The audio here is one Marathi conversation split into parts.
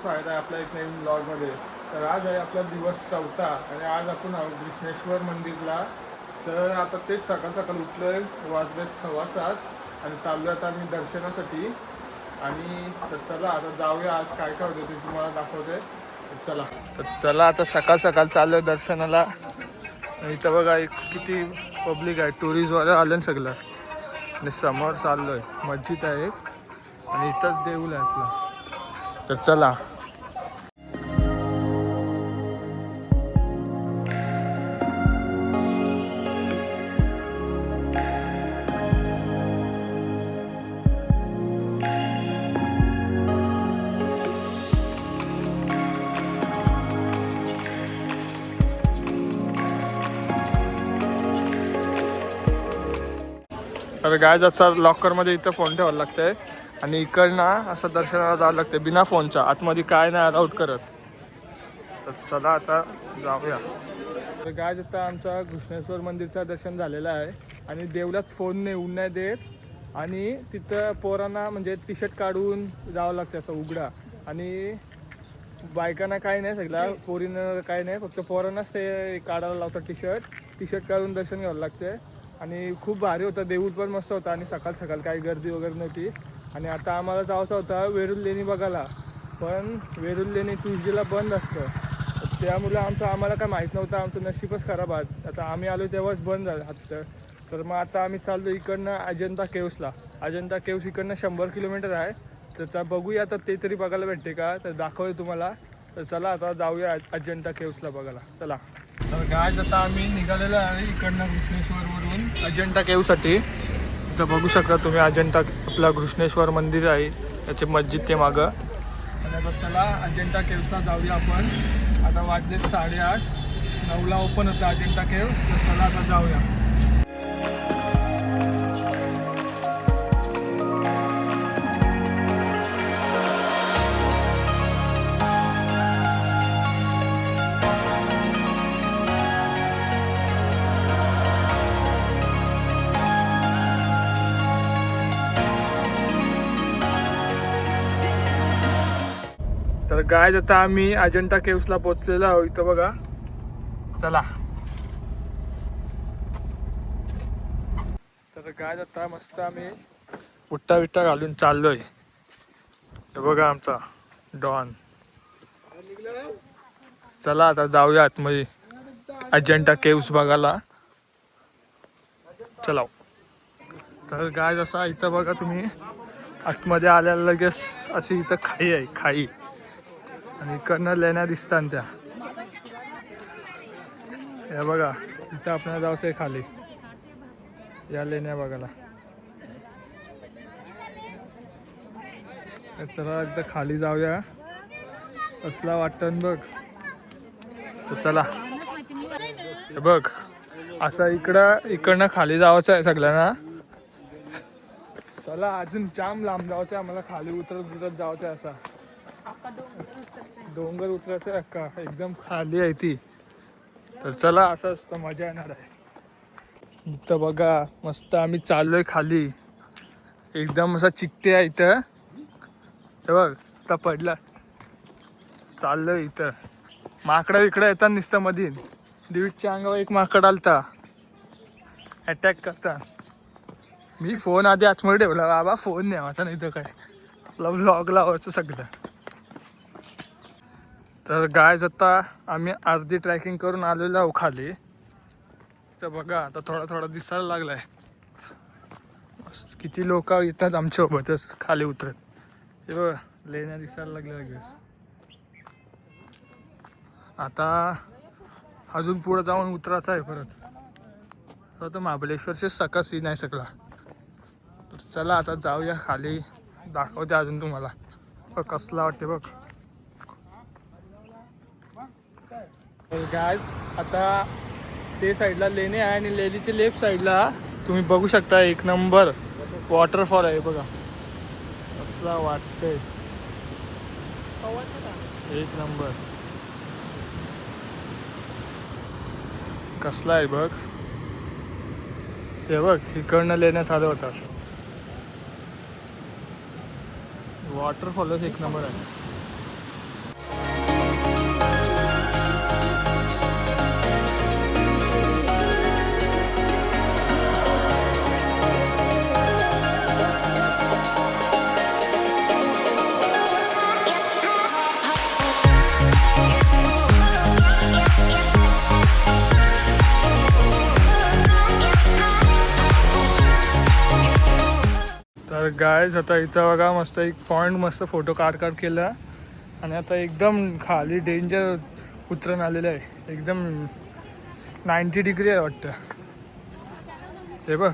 स्वागत आहे आपल्या एक नवीन ब्लॉगमध्ये तर आज आहे आपला दिवस चौथा आणि आज आपण आहोत कृष्णेश्वर मंदिरला. तर आता तेच सकाळ सकाळ उठलो आहे वाजलेत सव्वा सात आणि चाललो आता आम्ही दर्शनासाठी. आणि तर चला आता जाऊया आज काय काय होतं ते तुम्हाला दाखवते. तर चला. तर चला आता सकाळ सकाळ चाललोय दर्शनाला. आणि इथं बघा एक किती पब्लिक आहे. टुरिस्टवाला आलं ना सगळं. आणि समोर चाललो आहे मस्जिद आहे एक. आणि इथंच देऊल आहे आपला. तर चला. तर गाय जसा लॉकरमध्ये इथं फोन ठेवायला लागतंय. आणि इकडनं असं दर्शनाला जावं लागतंय बिना फोनच्या आतमध्ये काय नाही अलाउट करत. तर चला आता जाऊया. तर गाय आता आमचा घृष्णेश्वर मंदिरचं दर्शन झालेलं आहे. आणि देवलात फोन नेऊन नाही देत. आणि तिथं पोरांना म्हणजे टी शर्ट काढून जावं लागतं असं उघडा. आणि बायकांना काही नाही सगळ्या पोरीनं काही नाही. फक्त पोरांनाच ते काढायला लावतात टी शर्ट टी शर्ट काढून दर्शन घ्यावं लागते आणि खूप भारी होता. देऊळ पण मस्त होता आणि सकाळ सकाळ काही गर्दी वगैरे नव्हती. आणि आता आम्हाला जावंसा होता वेरूळ लेणी बघायला. पण वेरूळ लेणी ट्युजडेला बंद असतं. त्यामुळे आमचं आम्हाला काय माहीत नव्हतं. आमचं नशीबच खराब आहे आता आम्ही आलो तेव्हाच बंद झालं हात तर मग आता आम्ही चाललो इकडनं अजंता केव्सला. अजंता केव्स इकडनं शंभर किलोमीटर आहे. तर चा बघूया आता ते तरी बघायला भेटते का? तर दाखवूया तुम्हाला. तर चला आता जाऊया अजंता केव्सला बघायला. चला. तर गाय आता आम्ही निघालेलो आहे इकडनं घृष्णेश्वरवरून अजंता केव्हसाठी तर बघू शकता तुम्ही अजंता आपला घृष्णेश्वर मंदिर आहे. त्याचे मस्जिद ते मागं. आणि आता चला अजंता केव्सला जाऊया आपण. आता वाजले साडेआठ. नऊला ओपन होतं अजंता केव्ह तर चला आता जाऊया. तर गाय आता आम्ही अजंता केव्सला पोचलेलो आहोत. इथं बघा. चला. तर गाय आता मस्त आम्ही उट्टा विट्टा घालून चाललोय. हे बघा आमचा डॉन. चला आता जाऊया आतमध्ये अजंटा केव्स बघायला. चला. तर गाय जसा इथं बघा तुम्ही. आतमध्ये आल्याला लगेच अशी इथं खाई आहे खाई. आणि इकडनं लेण्या दिसतात त्या. या बघा इथं आपण जायचं आहे खाली. या लेण्या बघायला. चला एकदा खाली जाऊया. कसला वाटतं बघ. चला. हे बघ असं इकडं इकडनं खाली जायचं आहे सगळ्यांना. चला अजून जाम लांब जायचं आहे. आम्हाला खाली उतरत उतरत जायचं आहे असा. डोंगर उतरायचं का? अक्का एकदम खाली आहे ती. तर चला असं असतं मजा येणार आहे. इथं बघा मस्त आम्ही चाललोय खाली. एकदम असा चिकटे आहे इथं. हे बघ आता पडला. चाललोय इथं. माकडं इकडं येतात नुसतं मधील. दिवीच्या अंगावर एक माकड आलता. अटॅक करता. मी फोन आधी आतमध्ये ठेवला. बाबा फोन नाही माझा नाही तर काय. आपला ब्लॉग लावायचं सगळं. तर गाय आता आम्ही अर्धी ट्रॅकिंग करून आलेलो आहो खाली. तर बघा आता थोडा थोडा दिसायला लागलाय. मस्त किती लोक येतात आमच्यासोबतच खाली उतरत. हे बघा लेण्या दिसायला लागल्या लगेच आता अजून पुढे जाऊन उतरायचं आहे परत. तर महाबळेश्वरचे सका सीन आहे सगळा. तर चला आता जाऊया खाली. दाखवते अजून तुम्हाला. बघ कसला वाटते बघ. गॅस आता ते साईडला लेणे आहे आणि लेणीच्या लेफ्ट साईडला तुम्ही बघू शकता एक नंबर वॉटरफॉल आहे बघा. कसला वाटतंय. एक नंबर कसला आहे बघ. ते बघ इकडनं लेण्यात आलं होतं असं वॉटरफॉलच एक नंबर आहे. तर गायज आता इथं बघा मस्त एक पॉइंट मस्त फोटो काढ काढ केला. आणि आता एकदम खाली डेंजर उतरण आलेलं आहे. एकदम नाईन्टी डिग्री आहे वाटतं. हे बघ.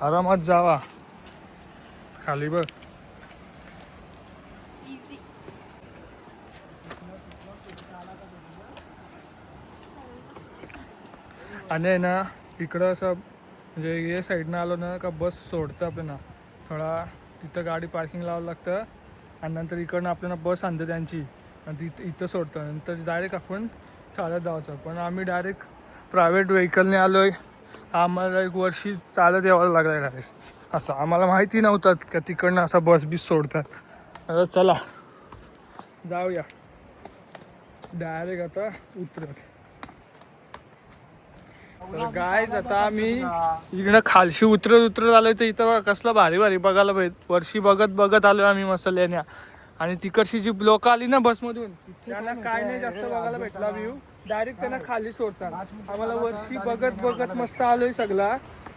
आरामात जावा. खाली बघ. आणि आहे ना इकडं असं म्हणजे हे साईडनं आलो ना का बस सोडतं आपल्याला. थोडा तिथं गाडी पार्किंग लावावं लागतं आणि नंतर इकडनं आपल्याला बस आणतं त्यांची. आणि तिथं इथं सोडतं. नंतर डायरेक्ट आपण चालत जायचं पण आम्ही डायरेक्ट प्रायव्हेट व्हेकलने आलो आहे आम्हाला एक वर्षी चालत यावं लागलं डायरेक्ट असं आम्हाला माहिती नव्हतं का तिकडनं असं बस बीस सोडतात. आता चला जाऊया. डायरेक्ट आता उतरत. तर गायच आता आम्ही इकडं खालशी उतरत उतरत आलोय तर इथं कसलं भारी भारी बघायला पाहिजे वर्षी बघत बघत आलोय आम्ही मसाल्याने आणि तिकडची जी लोक आली ना बसमधून त्यांना काय नाही जास्त बघायला भेटला व्ह्यू डायरेक्ट त्यांना खाली सोडतात. आम्हाला वर्षी बघत बघत मस्त आलोय सगळा.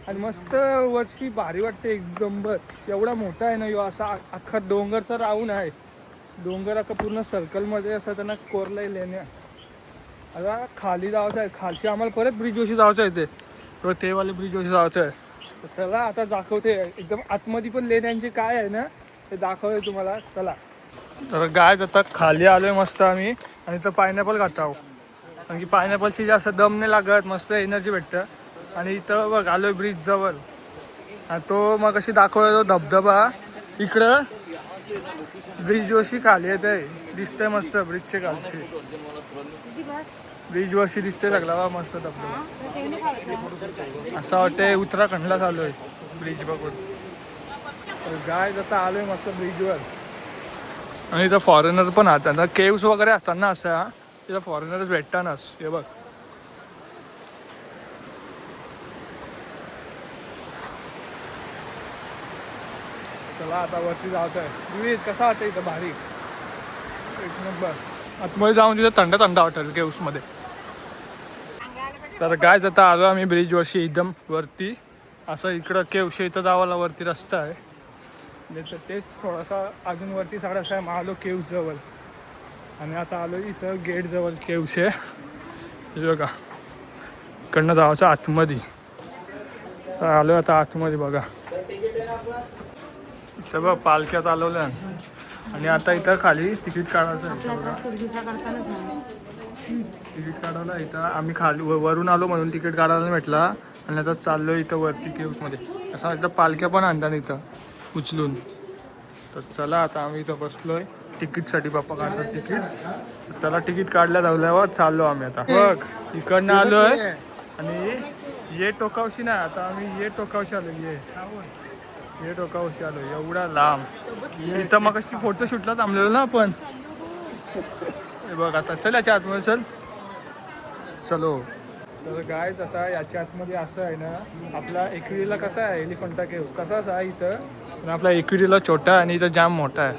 आणि मस्त वर्षी भारी वाटते एकदम बर एवढा मोठा आहे ना यो असा अख्खा डोंगरचा राऊंड आहे. डोंगर अख्खा पूर्ण सर्कलमध्ये असं त्यांना कोरलाय लेण्या. आता खाली जायचं आहे. खालशी आम्हाला परत ब्रिजवरशी जायचं आहे ते तर ते वाले ब्रिजवरशी जायचं आहे. तर चला आता दाखवते. एकदम आतमध्ये पण लेण्यांचे काय आहे ना ते दाखवते तुम्हाला. चला. तर गाय आता खाली आलोय मस्त आम्ही. आणि इथं पायनॅपल खात आहोत. कारण की पायनॅपलची जास्त दम नाही लागत मस्त एनर्जी भेटतं. आणि इथं बघ आलोय ब्रिज जवळ. तो मग अशी दाखवला तो धबधबा. इकडं ब्रिज वशी खाली येत आहे दिसतंय मस्त ब्रिजचे खालचे. ब्रिज वरशी दिसते सगळा. मस्त धबधबा असं वाटतंय उत्तराखंडला चालू आहे ब्रिज बघून. तर गाय आता आलोय मस्त ब्रिजवर आणि इथं फॉरेनर पण आहेत. आता केव्स वगैरे असतात ना तिथं फॉरेनर्स भेटतानाच. हे बघ. चला आता वरती जायचं आहे विविध कसा वाटतं इथं भारी? एक नंबर आतमध्ये जाऊन तिथं थंड थंड वाटेल केव्समध्ये तर काय आता आलो आम्ही ब्रिजवरशी एकदम वरती. असं इकडं केवशे इथं जावाला वरती रस्ता आहे. म्हणजे तर तेच थोडासा अजून वरती साडासा आहे मग आलो केव्स जवळ. आणि आता आलो इथं गेट जवळ केवशे. हे बघा. इकडनं जायचं आतमध्ये. आलो आता आतमध्ये बघा. इथं बघ पालख्या चालवल्या आणि आता इथं खाली तिकीट काढायचं बघा. तिकीट काढायला इथं आम्ही खाली वरून आलो म्हणून तिकीट काढायला भेटला. आणि आता चाललो इथं वरती केव्समध्ये असं इथं पालख्या पण आणतात इथं उचलून. तर चला आता आम्ही इथं बसलोय. तिकीटसाठी पप्पा काढतात तिकीट. चला तिकीट काढल्या जाऊल्यावर चाललो आम्ही आता. बघ इकडनं आलोय. आणि ये टोकावशी नाही आता आम्ही ये टोकावशी आलो ये. ये टोकावशी आलो एवढा लांब. इथं मग फोटो शूटला थांबलेलो ना आपण. हे बघ आता चल याच्या आतमध्ये चल. चलो. तर गायच आता याच्या आतमध्ये असं आहे ना आपला एकविरीला कसा आहे एलिफंटा केव तसाच आहे इथं? आपला एकविरीला छोटा आहे आणि इथं जाम मोठा आहे.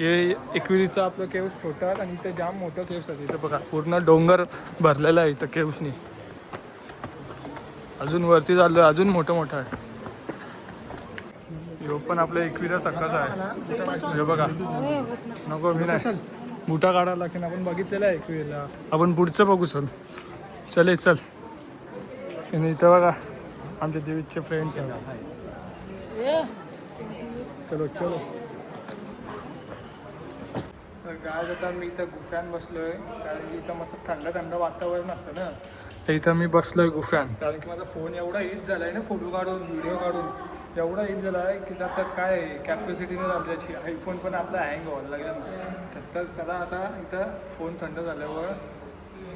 हे एकविरीचं आपलं केव्स छोटा आहे आणि इथं जाम मोठं केव्स आहे इथं बघा पूर्ण डोंगर भरलेला आहे इथं केव्सनी अजून वरती चाललो अजून मोठं मोठं आहे. ह्यो पण आपलं एकविरा सकाळचा आहे. हे बघा. नको मी नाही. बुटा काढायला लागेल आपण बघितलेलं आहे एकविरीला. आपण पुढचं बघू चल. चले चल. आणि इथं बघा आमच्या देवीचे फ्रेंड्स आहेत. चलो चलो. तर आता मी इथं गुफ्यान बसलोय. कारण की इथं मस्त थंड थंड वातावरण असतं ना. तर इथं मी बसलोय गुफ्यान. कारण की माझा फोन एवढा हिट झालाय ना फोटो काढून व्हिडिओ काढून. एवढा हिट झाला आहे की आता काय कॅपॅसिटीने आपल्याची आयफोन पण आपला हँग व्हायला लागला. तर चला आता इथं फोन थंड झाल्यावर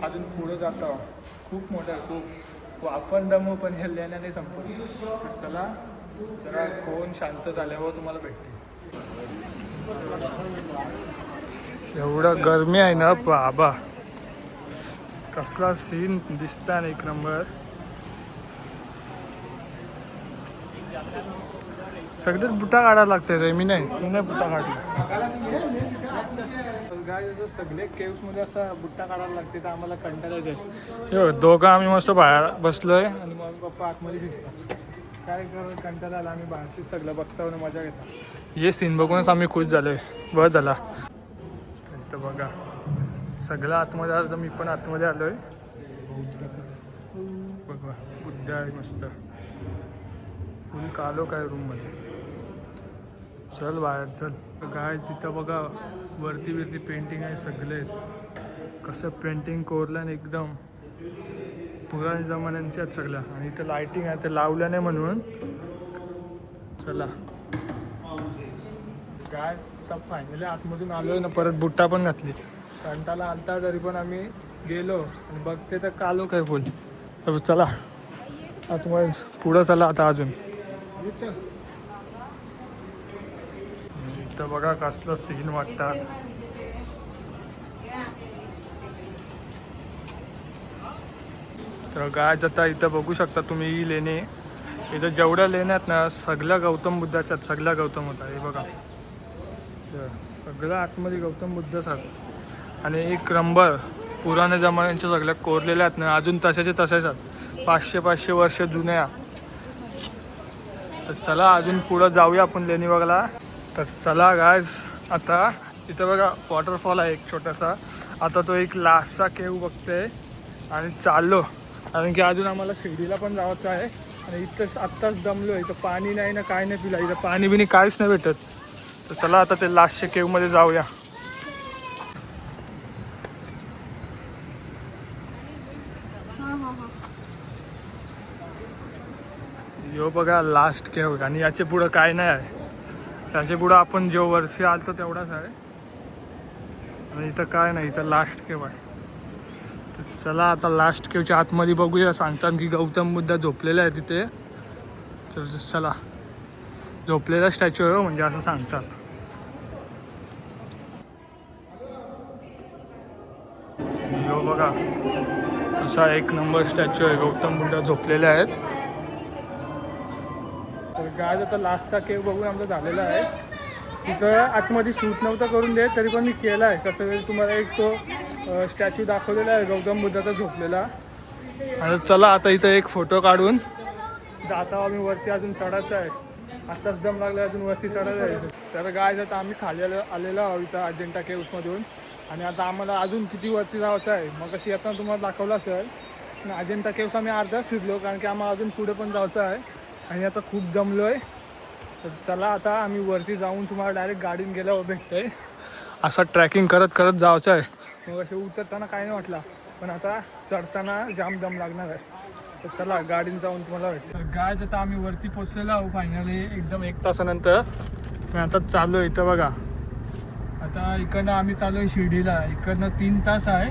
अजून पुढं जातो. खूप मोठं आहे. खूप. आपण दमू पण हे लेण्याने संपत तर चला जरा फोन शांत झाल्यावर तुम्हाला भेटते. एवढं गरमी आहे ना बाबा. कसला सीन दिसता ना एक नंबर. सगळेच बुटा काढायला लागते रे मी नाही मी नाही बुटा काढला गाय सगळे केव्समध्ये असा बुट्टा काढायला लागते तर आम्हाला कंटाळा येते दोघं आम्ही मस्त बाहेर बसलोय. आणि मग पप्पा आतमध्ये फिरतो काय कर कंटाळा आला आम्ही बाहेरशी सगळं बघता मजा घेता. हे सीन बघूनच आम्ही खुश झालोय. बस झाला. इथं बघा. सगळं आतमध्ये आलं तर मी पण आतमध्ये आलोय. बघा बुद्ध आहे मस्त. फुल कालो काय रूममध्ये चल बाहेर चल. काय तिथं बघा वरती वरती पेंटिंग आहे सगळे. कसं पेंटिंग कोरलं एकदम पुराण्या जमान्यांची सगळ्या. आणि इथं लायटिंग आहे ते लावलं नाही म्हणून. चला. काय आता फायनली आतमधून आलोय ना परत बुट्टा पण घातली. कंटाला आलता तरी पण आम्ही गेलो. आणि बघते तर कालो काय बोल चला. आता पुढं चला आता अजून. चल. इथं बघा कसलं सीन वाटतात तर गाय आता इथं बघू शकता तुम्ही ही लेणे. इथं जेवढ्या लेण्या आहेत ना सगळ्या गौतम बुद्धाच्या आहेत सगळ्या गौतम होता हे बघा. सगळ्या आतमध्ये गौतम बुद्ध सर आणि एक रंबर पुराण्या जमान्यांच्या सगळ्या कोरलेल्या आहेत ना अजून तशाचे तशाच आहेत. पाचशे पाचशे वर्ष जुन्या. तर चला अजून पुढं जाऊया आपण लेणी बघायला. तर चला गायज आता इथं बघा वॉटरफॉल आहे एक छोटासा. आता तो एक लास्टचा केव बघते आणि चाललो. कारण की अजून आम्हाला शिर्डीला पण जायचं आहे. आणि इथंच आत्ताच दमलो इथं पाणी नाही ना काय नाही पिला. इथं पाणी बिनी काहीच नाही भेटत. तर चला आता ते लास्टच्या केवमध्ये जाऊया. यो बघा लास्ट केव आणि याच्या पुढं काय नाही आहे. त्याचे पुढं आपण जो वर्षी आलतो तेवढाच आहे. आणि इथं काय नाही इथं लास्ट केव आहे. तर चला आता लास्ट केवच्या आतमध्ये बघूया. सांगतात की गौतम बुद्ध झोपलेला आहे तिथे. तर चला. झोपलेला स्टॅच्यू आहे हो, म्हणजे असं सांगतात. बघा. असा एक नंबर स्टॅच्यू आहे. गौतम बुद्ध झोपलेले आहेत. आज आता लास्टचा केक बघून आमचा झालेला आहे. तिथं आतमध्ये शूट नव्हतं करून दे तरी पण मी केलं आहे कसं तरी तुम्हाला एक तो स्टॅच्यू दाखवलेला आहे गौतम बुद्धाचा झोपलेला. आता चला आता इथं एक फोटो काढून जाता आम्ही वरती. अजून चढायचं आहे. आत्ताच दम लागला अजून वरती चढायचं आहे. तर गाय आता आम्ही खाली आलेलो आहोत इथं अजिंठा केव्समधून आणि आता आम्हाला अजून किती वरती जायचं आहे मग कशी येताना तुम्हाला दाखवलं असेल. अजिंठा केव्स आम्ही अर्धाच फिरलो कारण की आम्हाला अजून पुढे पण जायचं आहे. आणि आता खूप दमलो आहे तर चला आता आम्ही वरती जाऊन तुम्हाला डायरेक्ट गाडीन गेल्यावर भेटतंय. असं ट्रॅकिंग करत करत जायचं आहे मग असे उतरताना काही नाही वाटला पण आता चढताना जाम दम लागणार आहे. तर चला गाडीन जाऊन तुम्हाला भेटतं तर गायच आता आम्ही वरती पोचलेलो आहोत फायनली एकदम एक तासानंतर. मी आता चालू आहे इथं बघा. आता इकडनं आम्ही चालू आहे शिर्डीला. इकडनं तीन तास आहे.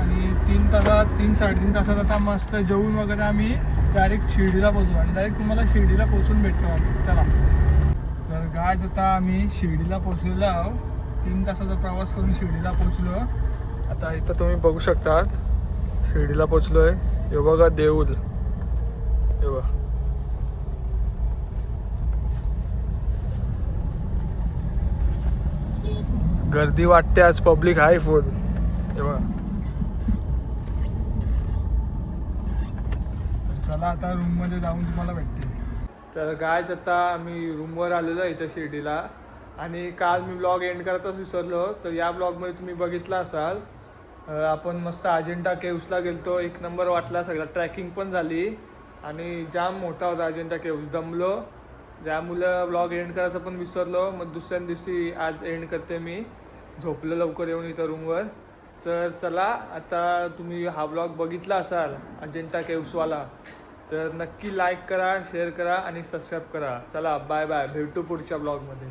आणि तीन तासात तीन साडेतीन तासात आता मस्त जेवून वगैरे आम्ही डायरेक्ट शिर्डीला पोचू आणि डायरेक्ट तुम्हाला शिर्डीला पोचून भेटतो आम्ही. चला. तर गाय आता आम्ही शिर्डीला पोचलेलो आहोत. तीन तासाचा प्रवास करून शिर्डीला पोचलो आता इथं तुम्ही बघू शकतात शिर्डीला पोचलो आहे हे बघा देऊळ. हे बघा. गर्दी वाटते आज पब्लिक आहे फुल हे बघा तर चला आता रूममध्ये जाऊन तुम्हाला भेटते. तर गायच आता आम्ही रूमवर आलेलो इथं शिर्डीला. आणि काल मी ब्लॉग एंड करायचाच विसरलो तर या ब्लॉगमध्ये तुम्ही बघितला असाल आपण मस्त अजिंठा केव्सला गेलतो. एक नंबर वाटला सगळा ट्रॅकिंग पण झाली. आणि जाम मोठा होता अजिंठा केव्स. दमलो. त्यामुळं ब्लॉग एंड करायचं पण विसरलो. मग दुसऱ्या दिवशी आज एंड करते मी. झोपलो लवकर येऊन इथं रूमवर तर चला आता तुम्ही हा ब्लॉग बघितला असाल अजिंठा केव्सवाला. तर नक्की लाईक करा शेअर करा आणि सबस्क्राईब करा. चला बाय बाय भेटू पुढच्या ब्लॉगमध्ये